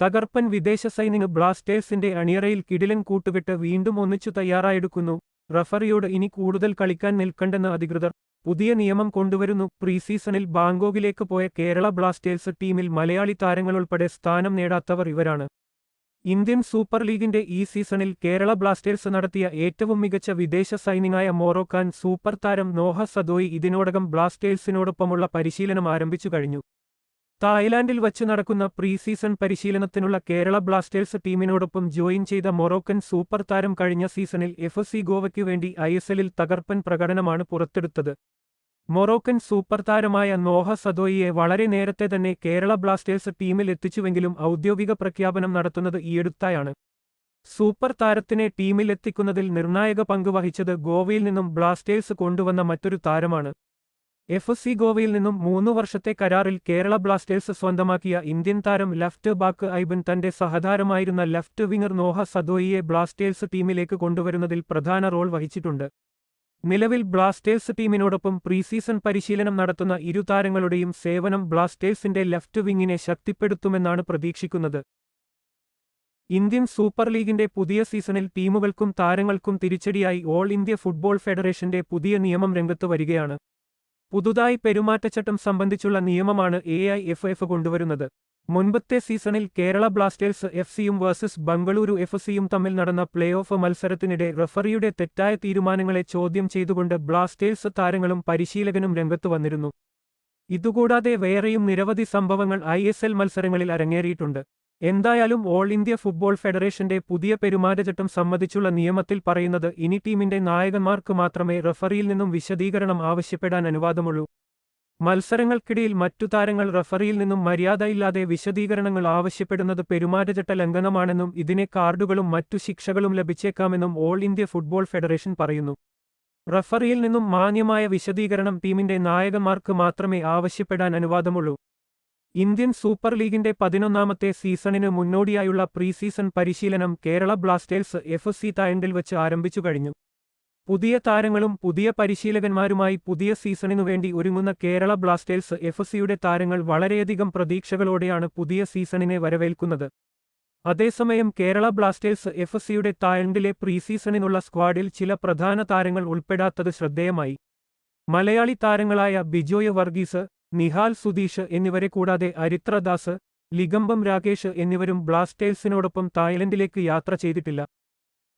തകർപ്പൻ വിദേശ സൈനിക ബ്ലാസ്റ്റേഴ്സിന്റെ അണിയറയിൽ കിടിലൻ കൂട്ടുകെട്ട് വീണ്ടും ഒന്നിച്ചു തയ്യാറായെടുക്കുന്നു. റഫറിയോട് ഇനി കൂടുതൽ കളിക്കാൻ നിൽക്കണ്ടെന്ന് അധികൃതർ. പുതിയ നിയമം കൊണ്ടുവരുന്നു. പ്രീസീസണിൽ ബാങ്കോക്കിലേക്ക് പോയ കേരള ബ്ലാസ്റ്റേഴ്സ് ടീമിൽ മലയാളി താരങ്ങളുൾപ്പെടെ സ്ഥാനം നേടാത്തവർ ഇവരാണ്. ഇന്ത്യൻ സൂപ്പർ ലീഗിന്റെ ഈ സീസണിൽ കേരള ബ്ലാസ്റ്റേഴ്സ് നടത്തിയ ഏറ്റവും മികച്ച വിദേശ സൈനികനായ മോറോക്കാൻ സൂപ്പർ താരം നോഹ സദോയി ഇതിനോടകം ബ്ലാസ്റ്റേഴ്സിനോടൊപ്പമുള്ള പരിശീലനം ആരംഭിച്ചു കഴിഞ്ഞു. തായ്ലാന്റിൽ വച്ച് നടക്കുന്ന പ്രീ സീസൺ പരിശീലനത്തിനുള്ള കേരള ബ്ലാസ്റ്റേഴ്സ് ടീമിനോടൊപ്പം ജോയിൻ ചെയ്ത മൊറോക്കൻ സൂപ്പർ താരം കഴിഞ്ഞ സീസണിൽ എഫ് സി ഗോവയ്ക്കു വേണ്ടി ഐ എസ് എല്ലിൽ തകർപ്പൻ പ്രകടനമാണ് പുറത്തെടുത്തത്. മൊറോക്കൻ സൂപ്പർ താരമായ നോഹ സദോയിയെ വളരെ നേരത്തെ തന്നെ കേരള ബ്ലാസ്റ്റേഴ്സ് ടീമിൽ എത്തിച്ചുവെങ്കിലും ഔദ്യോഗിക പ്രഖ്യാപനം നടത്തുന്നത് ഈയടുത്തായാണ് സൂപ്പർ താരത്തിനെ ടീമിൽ എത്തിക്കുന്നതിൽ നിർണായക പങ്ക് വഹിച്ചത് ഗോവയിൽ നിന്നും ബ്ലാസ്റ്റേഴ്സ് കൊണ്ടുവന്ന മറ്റൊരു താരമാണ്. എഫ് സി ഗോവയിൽ നിന്നും മൂന്നു വർഷത്തെ കരാറിൽ കേരള ബ്ലാസ്റ്റേഴ്സ് സ്വന്തമാക്കിയ ഇന്ത്യൻ താരം ലെഫ്റ്റ് ബാക്ക് ഐബൻ തന്റെ സഹതാരമായിരുന്ന ലെഫ്റ്റ് വിംഗർ നോഹ സദോയിയെ ബ്ലാസ്റ്റേഴ്സ് ടീമിലേക്ക് കൊണ്ടുവരുന്നതിൽ പ്രധാന റോൾ വഹിച്ചിട്ടുണ്ട്. നിലവിൽ ബ്ലാസ്റ്റേഴ്സ് ടീമിനോടൊപ്പം പ്രീസീസൺ പരിശീലനം നടത്തുന്ന ഇരു താരങ്ങളുടെയും സേവനം ബ്ലാസ്റ്റേഴ്സിന്റെ ലെഫ്റ്റ് വിങ്ങിനെ ശക്തിപ്പെടുത്തുമെന്നാണ് പ്രതീക്ഷിക്കുന്നത്. ഇന്ത്യൻ സൂപ്പർ ലീഗിന്റെ പുതിയ സീസണിൽ ടീമുകൾക്കും താരങ്ങൾക്കും തിരിച്ചടിയായി ഓൾ ഇന്ത്യ ഫുട്ബോൾ ഫെഡറേഷന്റെ പുതിയ നിയമം രംഗത്ത് വരികയാണ്. പുതുതായി പെരുമാറ്റച്ചട്ടം സംബന്ധിച്ചുള്ള നിയമമാണ് എ ഐ എഫ് എഫ് കൊണ്ടുവരുന്നത്. മുൻപത്തെ സീസണിൽ കേരള ബ്ലാസ്റ്റേഴ്സ് എഫ് സിയും വേഴ്സസ് ബംഗളൂരു എഫ് സിയും തമ്മിൽ നടന്ന പ്ലേ ഓഫ് മത്സരത്തിനിടെ റഫറിയുടെ തെറ്റായ തീരുമാനങ്ങളെ ചോദ്യം ചെയ്തുകൊണ്ട് ബ്ലാസ്റ്റേഴ്സ് താരങ്ങളും പരിശീലകനും രംഗത്തു വന്നിരുന്നു. ഇതുകൂടാതെ വേറെയും നിരവധി സംഭവങ്ങൾ ഐ മത്സരങ്ങളിൽ അരങ്ങേറിയിട്ടുണ്ട്. എന്തായാലും ഓൾ ഇന്ത്യ ഫുട്ബോൾ ഫെഡറേഷന്റെ പുതിയ പെരുമാറ്റച്ചട്ടം സംബന്ധിച്ചുള്ള നിയമത്തിൽ പറയുന്നത് ഇനി ടീമിന്റെ നായകന്മാർക്ക് മാത്രമേ റഫറിയിൽ നിന്നും വിശദീകരണം ആവശ്യപ്പെടാൻ അനുവാദമുള്ളൂ. മത്സരങ്ങൾക്കിടയിൽ മറ്റു താരങ്ങൾ റഫറിയിൽ നിന്നും മര്യാദയില്ലാതെ വിശദീകരണങ്ങൾ ആവശ്യപ്പെടുന്നത് പെരുമാറ്റച്ചട്ട ലംഘനമാണെന്നും ഇതിനെ കാർഡുകളും മറ്റു ശിക്ഷകളും ലഭിച്ചേക്കാമെന്നും ഓൾ ഇന്ത്യ ഫുട്ബോൾ ഫെഡറേഷൻ പറയുന്നു. റഫറിയിൽ നിന്നും മാന്യമായ വിശദീകരണം ടീമിന്റെ നായകന്മാർക്ക് മാത്രമേ ആവശ്യപ്പെടാൻ അനുവാദമുള്ളൂ. ഇന്ത്യൻ സൂപ്പർ ലീഗിന്റെ പതിനൊന്നാമത്തെ സീസണിന് മുന്നോടിയായുള്ള പ്രീ സീസൺ പരിശീലനം കേരള ബ്ലാസ്റ്റേഴ്സ് എഫ് സി തായണ്ടിൽ വെച്ച് ആരംഭിച്ചു കഴിഞ്ഞു. പുതിയ താരങ്ങളും പുതിയ പരിശീലകന്മാരുമായി പുതിയ സീസണിനു വേണ്ടി ഒരുങ്ങുന്ന കേരള ബ്ലാസ്റ്റേഴ്സ് എഫ് സിയുടെ താരങ്ങൾ വളരെയധികം പ്രതീക്ഷകളോടെയാണ് പുതിയ സീസണിനെ വരവേൽക്കുന്നത്. അതേസമയം കേരള ബ്ലാസ്റ്റേഴ്സ് എഫ് സിയുടെ തായണ്ടിലെ പ്രീസീസണിനുള്ള സ്ക്വാഡിൽ ചില പ്രധാന താരങ്ങൾ ഉൾപ്പെടാത്തത് ശ്രദ്ധേയമായി. മലയാളി താരങ്ങളായ ബിജോയ് വർഗീസ് നിഹാൽ സുധീഷ് എന്നിവരെ കൂടാതെ അരിത്രദാസ് ലിഗംബം രാകേഷ് എന്നിവരും ബ്ലാസ്റ്റേഴ്സിനോടൊപ്പം തായ്ലൻഡിലേക്ക് യാത്ര ചെയ്തിട്ടില്ല.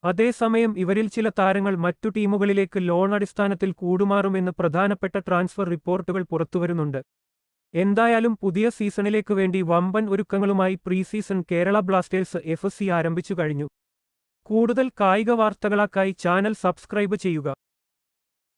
അതേസമയം ഇവരിൽ ചില താരങ്ങൾ മറ്റു ടീമുകളിലേക്ക് ലോൺ അടിസ്ഥാനത്തിൽ കൂടുമാറുമെന്ന് പ്രധാനപ്പെട്ട ട്രാൻസ്ഫർ റിപ്പോർട്ടുകൾ പുറത്തുവരുന്നുണ്ട്. എന്തായാലും പുതിയ സീസണിലേക്ക് വേണ്ടി വമ്പൻ ഒരുക്കങ്ങളുമായി preseason Kerala Blasters F C ആരംഭിച്ചു കഴിഞ്ഞു. കൂടുതൽ കായിക വാർത്തകളാക്കായി ചാനൽ സബ്സ്ക്രൈബ് ചെയ്യുക.